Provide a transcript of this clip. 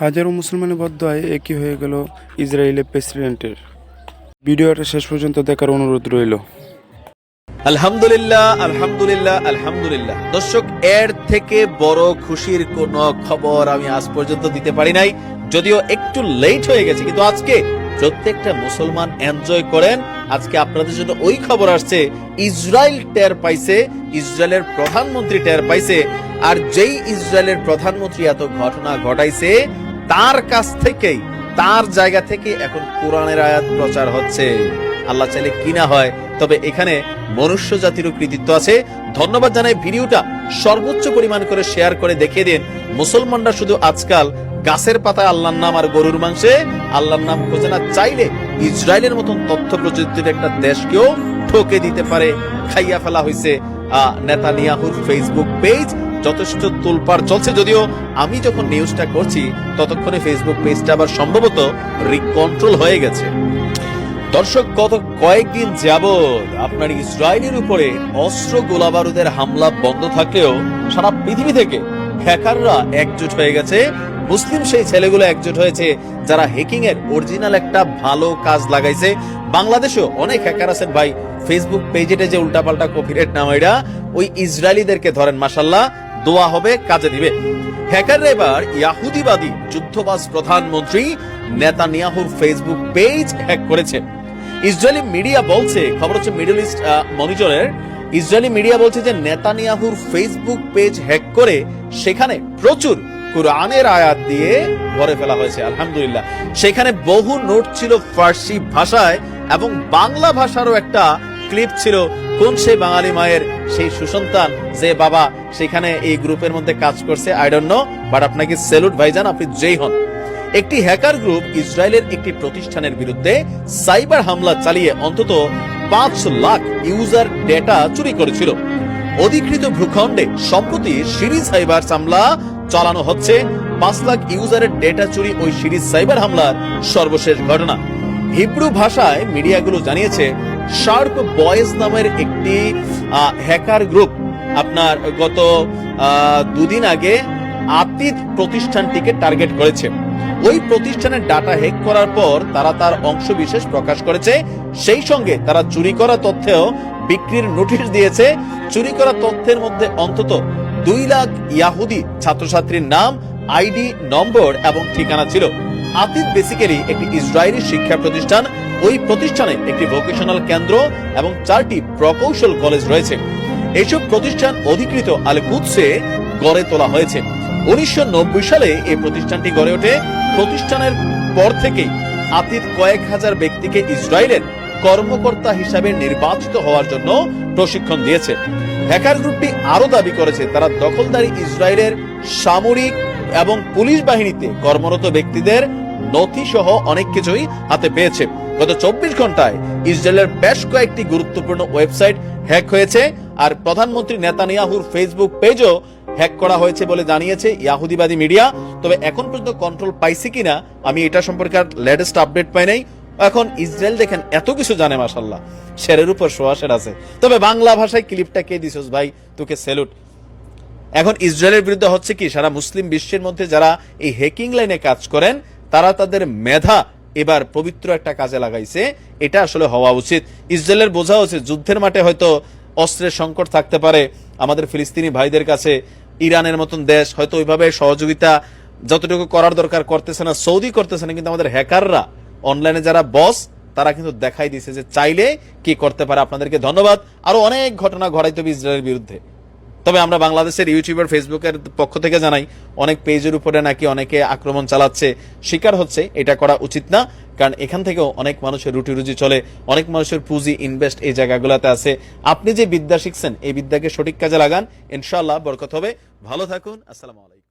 হাজারো মুসলমানের বদয়ায় একই হয়ে গেল ইসরায়েলের প্রেসিডেন্টের। ভিডিওটা শেষ পর্যন্ত দেখার অনুরোধ রইল। আলহামদুলিল্লাহ আলহামদুলিল্লাহ আলহামদুলিল্লাহ। দর্শক, এর থেকে বড় খুশির কোন খবর আমি আজ পর্যন্ত দিতে পারি নাই। যদিও একটু লেট হয়ে গেছে, কিন্তু আজকে প্রত্যেকটা মুসলমান এনজয় করেন। আজকে আপনাদের জন্য ওই খবর আসছে, ইসরায়েল টের পাইছে, ইসরায়েলের প্রধানমন্ত্রী টের পাইছে। আর যেই ইসরায়েলের প্রধানমন্ত্রী এত ঘটনা ঘটাইছে তার কাছ থেকেই, তার জায়গা থেকে এখন কোরআনের আয়াত প্রচার হচ্ছে। আল্লাহ চাইলে কি না হয়, তবে এখানে মনুষ্য জাতিরও কৃতিত্ব আছে। ধন্যবাদ জানাই ভিডিওটা সর্বোচ্চ পরিমাণ করে শেয়ার করে দেখিয়ে দিন। মুসলমানরা শুধু আজকাল গাছের পাতায় আল্লাহর নাম আর গরুর মাংসে আল্লাহর নাম খোঁজে না, চাইলে ইসরায়েলের মতন তথ্য প্রযুক্তির একটা দেশকেও ঠকে দিতে পারে। খাইয়া ফেলা হয়েছে নেতানিয়াহুর ফেসবুক পেজ যথেষ্ট তোলপাড় চলছে। যদিও আমি যখন নিউজটা করছি, ততক্ষণে ফেসবুক পেজটা আবার সম্ভবত রিকন্ট্রোল হয়ে গেছে। দর্শক, গত কয়েকদিন যাবৎ আপনার ইসরায়েলের উপরে অস্ত্র গোলাবারুদের হামলা বন্ধ থাকলেও সারা পৃথিবী থেকে হ্যাকাররা একজোট হয়ে গেছে। মুসলিম সেই ছেলেগুলো একজোট হয়েছে যারা হ্যাকিং এর অরিজিনাল একটা ভালো কাজ লাগাইছে। বাংলাদেশেও অনেক হ্যাকার আছেন ভাই। ফেসবুক পেজেটে যে উল্টাপাল্টা কপিরেট নামাইরা ওই ইসরায়েলিদেরকে ধরেন মাসাল্লাহ দোয়া হবে, কাজে দিবে। হ্যাকাররা এবার ইয়াহুদিবাদী যুদ্ধবাজ প্রধানমন্ত্রী নেতানিয়াহুর ফেসবুক পেজ হ্যাক করেছে। ইসরায়েলি মিডিয়া বলছে, খবর হচ্ছে মিডল ইস্ট মনিটরের, ইসরায়েলি মিডিয়া বলছে যে নেতানিয়াহুর ফেসবুক পেজ হ্যাক করে সেখানে প্রচুর কোরআনের আয়াত দিয়ে ভরে ফেলা হয়েছে, আলহামদুলিল্লাহ। সেখানে বহু নোট ছিল ফার্সি ভাষায় এবং বাংলা ভাষারও একটা ক্লিপ ছিল কোন সেই বাঙালি মায়ের সেই সুসন্তান যে বাবা সেখানে এই গ্রুপের মধ্যে কাজ করছে? আই ডোন্ট নো বাট আপনাকে সেলুট ভাইজান, আপনি যেই হন। একটি হ্যাকার গ্রুপ ইসরায়েলের একটি প্রতিষ্ঠানের বিরুদ্ধে সাইবার হামলা চালিয়ে অন্তত পাঁচ লাখ ইউজার ডেটা চুরি করেছিল। অধিকৃত ভূখণ্ডে সম্প্রতি সিরিজ সাইবার হামলা চালানো হচ্ছে। পাঁচ লাখ ইউজারের ডেটা চুরি ওই সিরিজ সাইবার হামলার সর্বশেষ ঘটনা। হিব্রু ভাষায় মিডিয়াগুলো জানিয়েছে শার্প বয়েজ নামের একটি হ্যাকার গ্রুপ আপনার গত দুদিন আগে আতিত প্রতিষ্ঠানটিকে টার্গেট করেছে। ওই প্রতিষ্ঠানের ডাটা হ্যাক করার পর তারা তার অংশ বিশেষ প্রকাশ করেছে। সেই সঙ্গে তারা চুরি করা তথ্যেও বিক্রির নোটিশ দিয়েছে। চুরি করা তথ্যের মধ্যে অন্তত দুই লাখ ইয়াহুদি ছাত্রছাত্রীর নাম আইডি নম্বর এবং ঠিকানা ছিল। আতিত বেসিক্যালি একটি ইসরায়েলি শিক্ষা প্রতিষ্ঠান। ওই প্রতিষ্ঠানে একটি ভোকেশনাল কেন্দ্র এবং চারটি প্রকৌশল কলেজ রয়েছে। এইসব প্রতিষ্ঠান অধিকৃত আল কুৎসে গড়ে তোলা হয়েছে। উনিশশো নব্বই সালে এই প্রতিষ্ঠানটি গড়ে ওঠে। প্রতিষ্ঠানের পর থেকেই আতীত কয়েক হাজার ব্যক্তিকে ইসরায়েলের কর্মকর্তা হিসাবে নির্বাচিত হওয়ার জন্য প্রশিক্ষণ দিয়েছে। হ্যাকার গ্রুপটি আরও দাবি করেছে, তারা দখলদারি ইসরায়েলের সামরিক এবং পুলিশ বাহিনীতে কর্মরত ব্যক্তিদের নথি সহ অনেক কিছুই হাতে পেয়েছে। গত চব্বিশ ঘন্টায় ইসরায়েলের বেশ কয়েকটি গুরুত্বপূর্ণ ওয়েবসাইট হ্যাক হয়েছে আর প্রধানমন্ত্রী নেতানিয়াহুর ফেসবুক পেজও হ্যাক করা হয়েছে বলে জানিয়েছে ইয়াহুদিবাদী মিডিয়া। তবে এখন পর্যন্ত কন্ট্রোল পাইছে কিনা আমি এটা সম্পর্কে আর লেটেস্ট আপডেট পাই নাই। এখন ইসরায়েল দেখেন এত কিছু জানে মাসাল্লাহ শেরের উপর সোয়াশের আছে। তবে বাংলা ভাষায় ক্লিপটা কে দিছস ভাই? তোকে স্যালুট এখন ইসরায়েলের বিরুদ্ধে হচ্ছে কি? সারা মুসলিম বিশ্বের মধ্যে যারা এই হ্যাকিং লাইনে কাজ করেন তারা তাদের মেধা এবার পবিত্র একটা কাজে লাগাইছে। এটা আসলে হওয়া উচিত। ইসরায়েলের বোঝা উচিত যুদ্ধের মাঠে হয়তো অস্ত্রের সংকট থাকতে পারে। আমাদের ফিলিস্তিনি ভাইদের কাছে ইরানের মতন দেশ, হয়তো ওইভাবে সহযোগিতা যতটুকু করার দরকার করতেছে না, সৌদি করতেছে না, কিন্তু আমাদের হ্যাকাররা, অনলাইনে যারা বস, তারা কিন্তু দেখাই দিছে যে চাইলে কি করতে পারে। আপনাদেরকে ধন্যবাদ। আরও অনেক ঘটনা ঘটাইতে হবে ইসরায়েলের বিরুদ্ধে। তবে আমরা বাংলাদেশের ইউটিউবার ফেসবুকের পক্ষ থেকে জানাই, অনেক পেজের উপরে নাকি অনেকে আক্রমণ চালাচ্ছে। শিকার হচ্ছে, এটা করা উচিত না, কারণ এখান থেকেও অনেক মানুষের রুটি রুজি চলে, অনেক মানুষের পুঁজি ইনভেস্ট এই জায়গাগুলোতে আছে। আপনি যে বিদ্যা শিখছেন, এই বিদ্যাকে সঠিক কাজে লাগান ইনশাল্লাহ বরকত হবে। ভালো থাকুন, আসসালামু আলাইকুম।